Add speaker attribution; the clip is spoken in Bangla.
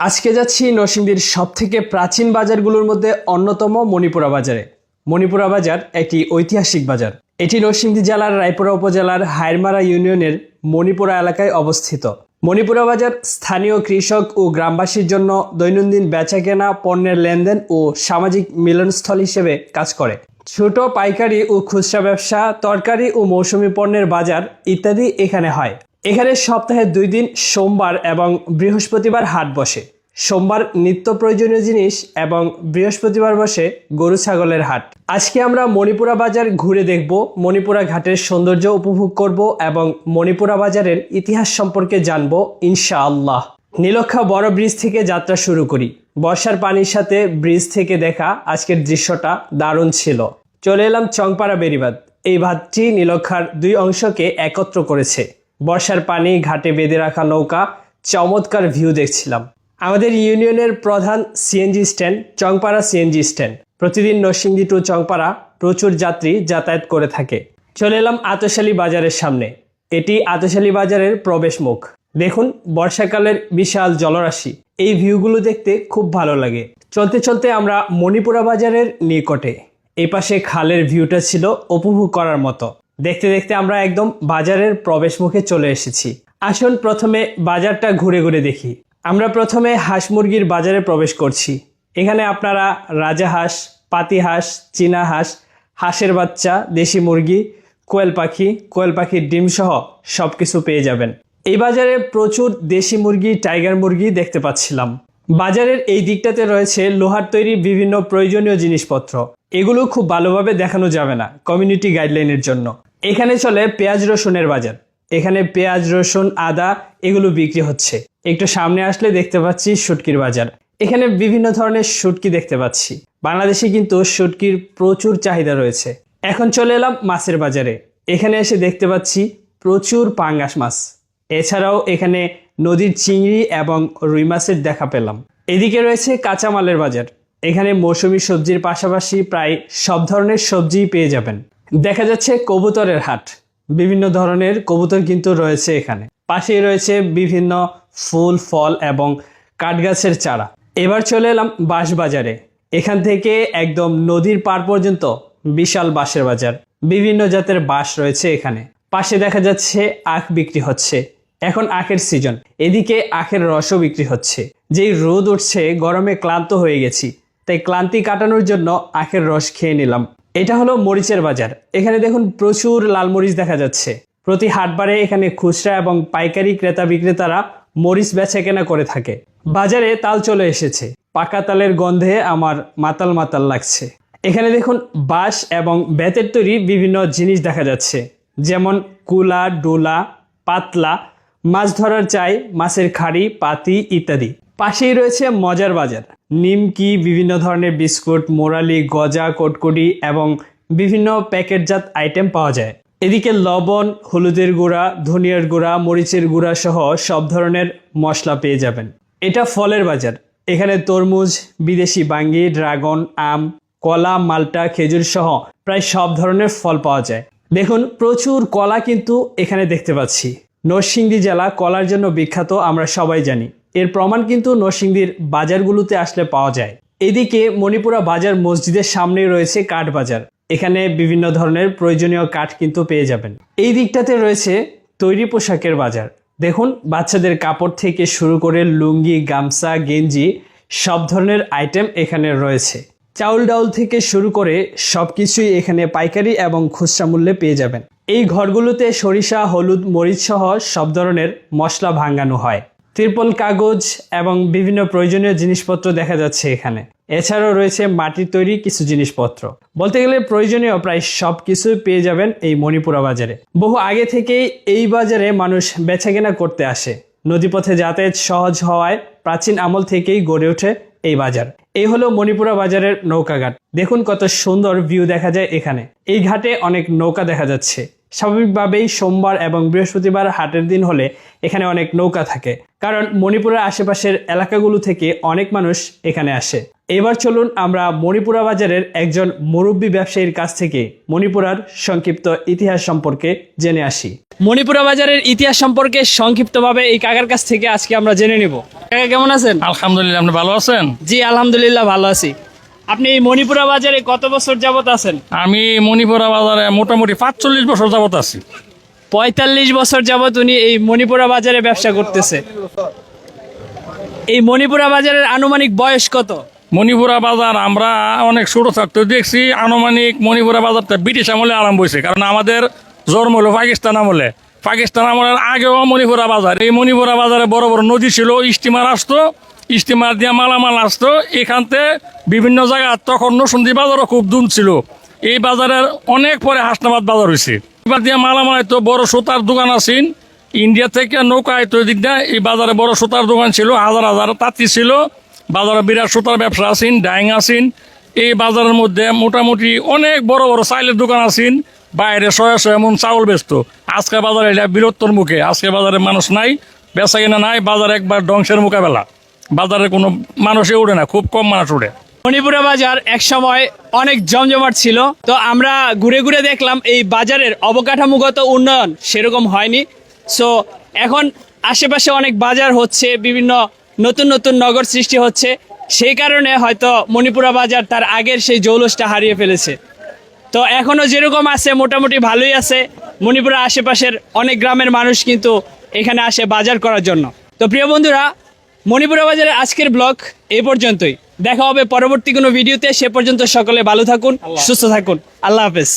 Speaker 1: আজকে যাচ্ছি নরসিংদীর সব থেকে প্রাচীন বাজারগুলোর মধ্যে অন্যতম মণিপুরা বাজারে। মণিপুরা বাজার একটি ঐতিহাসিক বাজার। এটি নরসিংদী জেলার রায়পুরা উপজেলার হায়রমারা ইউনিয়নের মণিপুরা এলাকায় অবস্থিত। মণিপুরা বাজার স্থানীয় কৃষক ও গ্রামবাসীর জন্য দৈনন্দিন বেচাকেনা পণ্যের লেনদেন ও সামাজিক মিলনস্থল হিসেবে কাজ করে। ছোট পাইকারি ও খুচরা ব্যবসা, তরকারি ও মৌসুমী পণ্যের বাজার ইত্যাদি এখানে হয়। এখানে সপ্তাহে দুই দিন সোমবার এবং বৃহস্পতিবার হাট বসে। সোমবার নিত্য প্রয়োজনীয় জিনিস এবং বৃহস্পতিবার বসে গরু ছাগলের হাট। আজকে আমরা মণিপুরা বাজার ঘুরে দেখব, মণিপুরা ঘাটের সৌন্দর্য উপভোগ করব এবং মণিপুরা বাজারের ইতিহাস সম্পর্কে জানব ইনশাআল্লাহ। নীলক্ষা বড় ব্রিজ থেকে যাত্রা শুরু করি। বর্ষার পানির সাথে ব্রিজ থেকে দেখা আজকের দৃশ্যটা দারুণ ছিল। চলে এলাম চংপাড়া বেরিবাদ এই ভাতটি নীলক্ষার দুই অংশকে একত্র করেছে। বর্ষার পানি ঘাটে বেঁধে রাখা নৌকা, চমৎকার ভিউ দেখছিলাম। আমাদের ইউনিয়নের প্রধান CNG stand Chongpara CNG stand. প্রতিদিন নরসিংদী টু চংপাড়া প্রচুর যাত্রী যাতায়াত করে থাকে। চলে এলাম আতশালী বাজারের সামনে। এটি আতশালী বাজারের প্রবেশ মুখ দেখুন, বর্ষাকালের বিশাল জলরাশি। এই ভিউগুলো দেখতে খুব ভালো লাগে। চলতে চলতে আমরা মণিপুরা বাজারের নিকটে। এপাশে খালের ভিউটা ছিল উপভোগ করার মতো। দেখতে দেখতে আমরা একদম বাজারের প্রবেশ মুখে চলে এসেছি। আসুন প্রথমে বাজারটা ঘুরে ঘুরে দেখি। আমরা প্রথমে হাঁস মুরগির বাজারে প্রবেশ করছি। এখানে আপনারা রাজা হাঁস, পাতি হাঁস, চীনা হাঁস, হাঁসের বাচ্চা, দেশি মুরগি, কোয়েল পাখি, কোয়েল পাখির ডিম সহ সব কিছু পেয়ে যাবেন। এই বাজারে প্রচুর দেশি মুরগি, টাইগার মুরগি দেখতে পাচ্ছিলাম। বাজারের এই দিকটাতে রয়েছে লোহার তৈরি বিভিন্ন প্রয়োজনীয় জিনিসপত্র। এগুলো খুব ভালোভাবে দেখানো যাবে না কমিউনিটি গাইডলাইনের জন্য। এখানে চলে পেঁয়াজ রসুনের বাজার। এখানে পেঁয়াজ, রসুন, আদা এগুলো বিক্রি হচ্ছে। একটু সামনে আসলে দেখতে পাচ্ছি শুটকির বাজার। এখানে বিভিন্ন ধরনের শুটকি দেখতে পাচ্ছি। বাংলাদেশে কিন্তু শুটকির প্রচুর চাহিদা রয়েছে। এখন চলে এলাম মাছের বাজারে। এখানে এসে দেখতে পাচ্ছি প্রচুর পাঙ্গাস মাছ। এছাড়াও এখানে নদীর চিংড়ি এবং রুই মাছের দেখা পেলাম। এদিকে রয়েছে কাঁচামালের বাজার। এখানে মৌসুমী সবজির পাশাপাশি প্রায় সব ধরনের সবজিই পেয়ে যাবেন। দেখা যাচ্ছে কবুতরের হাট। বিভিন্ন ধরনের কবুতর কিন্তু রয়েছে এখানে। পাশেই রয়েছে বিভিন্ন ফুল, ফল এবং কাঠগাছের চারা। এবার চলে এলাম বাঁশ বাজারে এখান থেকে একদম নদীর পার পর্যন্ত বিশাল বাঁশের বাজার। বিভিন্ন জাতের বাঁশ রয়েছে এখানে। পাশে দেখা যাচ্ছে আখ বিক্রি হচ্ছে। এখন আখের সিজন। এদিকে আখের রসও বিক্রি হচ্ছে। যেই রোদ উঠছে, গরমে ক্লান্ত হয়ে গেছি। তাই ক্লান্তি কাটানোর জন্য আখের রস খেয়ে নিলাম। এটা হলো মরিচের বাজার। এখানে দেখুন প্রচুর লাল মরিচ দেখা যাচ্ছে। প্রতি হাটবারে এখানে খুচরা এবং পাইকারি ক্রেতা বিক্রেতারা মরিচ বেচা কেনা করে থাকে। বাজারে তাল চলে এসেছে। পাকা তালের গন্ধে আমার মাতাল মাতাল লাগছে। এখানে দেখুন বাঁশ এবং বেতের তৈরি বিভিন্ন জিনিস দেখা যাচ্ছে। যেমন কুলা, ডোলা, পাতলা, মাছ ধরার চাই, মাছের খাড়ি, পাতি ইত্যাদি। পাশেই রয়েছে মজার বাজার। নিমকি, বিভিন্ন ধরনের বিস্কুট, মোরালি, গজা, কটকটি এবং বিভিন্ন প্যাকেটজাত আইটেম পাওয়া যায়। এদিকে লবণ, হলুদের গুঁড়া, ধনিয়ার গুঁড়া, মরিচের গুঁড়া সহ সব ধরনের মশলা পেয়ে যাবেন। এটা ফলের বাজার। এখানে তরমুজ, বিদেশি বাঙ্গি, ড্রাগন, আম, কলা, মালটা, খেজুর সহ প্রায় সব ধরনের ফল পাওয়া যায়। দেখুন, প্রচুর কলা কিন্তু এখানে দেখতে পাচ্ছি। নরসিংদী জেলা কলার জন্য বিখ্যাত, আমরা সবাই জানি। এর প্রমাণ কিন্তু নরসিংদীর বাজারগুলোতে আসলে পাওয়া যায়। এদিকে মণিপুরা বাজার মসজিদের সামনেই রয়েছে কাঠ বাজার। এখানে বিভিন্ন ধরনের প্রয়োজনীয় কাঠ কিন্তু পেয়ে যাবেন। এই দিকটাতে রয়েছে তৈরি পোশাকের বাজার। দেখুন, বাচ্চাদের কাপড় থেকে শুরু করে লুঙ্গি, গামছা, গেঞ্জি, সব ধরনের আইটেম এখানে রয়েছে। চাউল ডাউল থেকে শুরু করে সব কিছুই এখানে পাইকারি এবং খুচরা মূল্যে পেয়ে যাবেন। এই ঘরগুলোতে সরিষা, হলুদ, মরিচ সহ সব ধরনের মশলা ভাঙানো হয়। ত্রিপল কাগজ এবং বিভিন্ন প্রয়োজনীয় জিনিসপত্র দেখা যাচ্ছে এখানে। এছাড়াও রয়েছে মাটির তৈরি কিছু জিনিসপত্র। বলতে গেলে প্রয়োজনীয় প্রায় সব কিছুই পেয়ে যাবেন এই মণিপুরা বাজারে। বহু আগে থেকেই এই বাজারে মানুষ বেচাকেনা করতে আসে। নদীপথে যাতায়াত সহজ হওয়ায় প্রাচীন আমল থেকেই গড়ে ওঠে এই বাজার। এই হলো মণিপুরা বাজারের নৌকা ঘাট দেখুন কত সুন্দর ভিউ দেখা যায় এখানে। এই ঘাটে অনেক নৌকা দেখা যাচ্ছে। স্বাভাবিকভাবেই সোমবার এবং বৃহস্পতিবার হাটের দিন হলে এখানে অনেক নৌকা থাকে। কারণ মণিপুরের আশেপাশের এলাকাগুলো থেকে অনেক মানুষ এখানে আসে। এবার চলুন আমরা মণিপুরা বাজারের একজন মুরব্বী ব্যবসায়ীর কাছ থেকে মণিপুরার সংক্ষিপ্ত ইতিহাস সম্পর্কে জেনে আসি। মণিপুরা বাজারের ইতিহাস সম্পর্কে সংক্ষিপ্তভাবে এই কাকার কাছ থেকে আজকে আমরা জেনে নিব। কাকা কেমন আছেন?
Speaker 2: আলহামদুলিল্লাহ আপনি ভালো আছেন?
Speaker 1: জি আলহামদুলিল্লাহ ভালো আছি। আপনি এই মণিপুরা বাজারে কত বছর যাবত আছেন?
Speaker 2: আমি মণিপুরা বাজারে মোটামুটি পাঁচচল্লিশ বছর যাবত আছি।
Speaker 1: পঁয়তাল্লিশ বছর যাবত উনি এই মণিপুরা বাজারে ব্যবসা করতেছে। এই মণিপুরা বাজারের আনুমানিক বয়স কত?
Speaker 2: মণিপুরা বাজার আমরা অনেক ছোট থাকতে দেখছি আনুমানিক মণিপুরা বাজারটা ব্রিটিশ আমলে আরম্ভ হয়েছে কারণ আমাদের জন্ম হলো পাকিস্তান আমলে। পাকিস্তান আমলের আগেও মণিপুরা বাজার এই মণিপুরা বাজারে বড় বড় নদী ছিল স্টিমার আসতো স্টিমার দিয়ে মালামাল আসতো এখানতে বিভিন্ন জায়গা তখন নসুন্দি বাজারও খুব দুম ছিল। এই বাজারের অনেক পরে হাসনাবাদ বাজার হয়েছে এবার দিয়ে মালামাল তো বড় সুতার দোকান আছেন। ইন্ডিয়া থেকে নৌকা আইতো দিক দিয়ে, এই বাজারে বড় সুতার দোকান ছিল, হাজার হাজার তাঁতি ছিল। বাজারে বিরাট সুতার ব্যবসা আছেন, ডাইং আছেন। এই বাজারের মধ্যে মোটামুটি অনেক বড় বড় চাইলের দোকান আছেন। বাইরে শয়ে শয়ে এমন চাউল ব্যস্ত আজকে বাজারে এটা বীরত্বর মুখে, আজকে বাজারে মানুষ নাই, বেচা কিনা নাই, বাজারে একবার ধ্বংসের মোকাবেলা। বাজারে কোনো মানুষই ওঠে না, খুব কম মানুষ ওঠে
Speaker 1: মণিপুরা বাজার এক সময় অনেক জমজমাট ছিল, তো আমরা ঘুরে ঘুরে দেখলাম এই বাজারের অবকাঠামোগত উন্নয়ন সেরকম হয়নি। সো এখন আশেপাশে অনেক বাজার হচ্ছে, বিভিন্ন নতুন নতুন নগর সৃষ্টি হচ্ছে। সেই কারণে হয়তো মণিপুরা বাজার তার আগের সেই জৌলসটা হারিয়ে ফেলেছে। তো এখনও যেরকম আছে, মোটামুটি ভালোই আছে। মণিপুরের আশেপাশের অনেক গ্রামের মানুষ কিন্তু এখানে আসে বাজার করার জন্য। তো প্রিয় বন্ধুরা মণিপুরা বাজারের আজকের ব্লগ এ পর্যন্তই। দেখা হবে পরবর্তী কোনো ভিডিওতে। সে পর্যন্ত সকলে ভালো থাকুন সুস্থ থাকুন। আল্লাহ হাফেজ।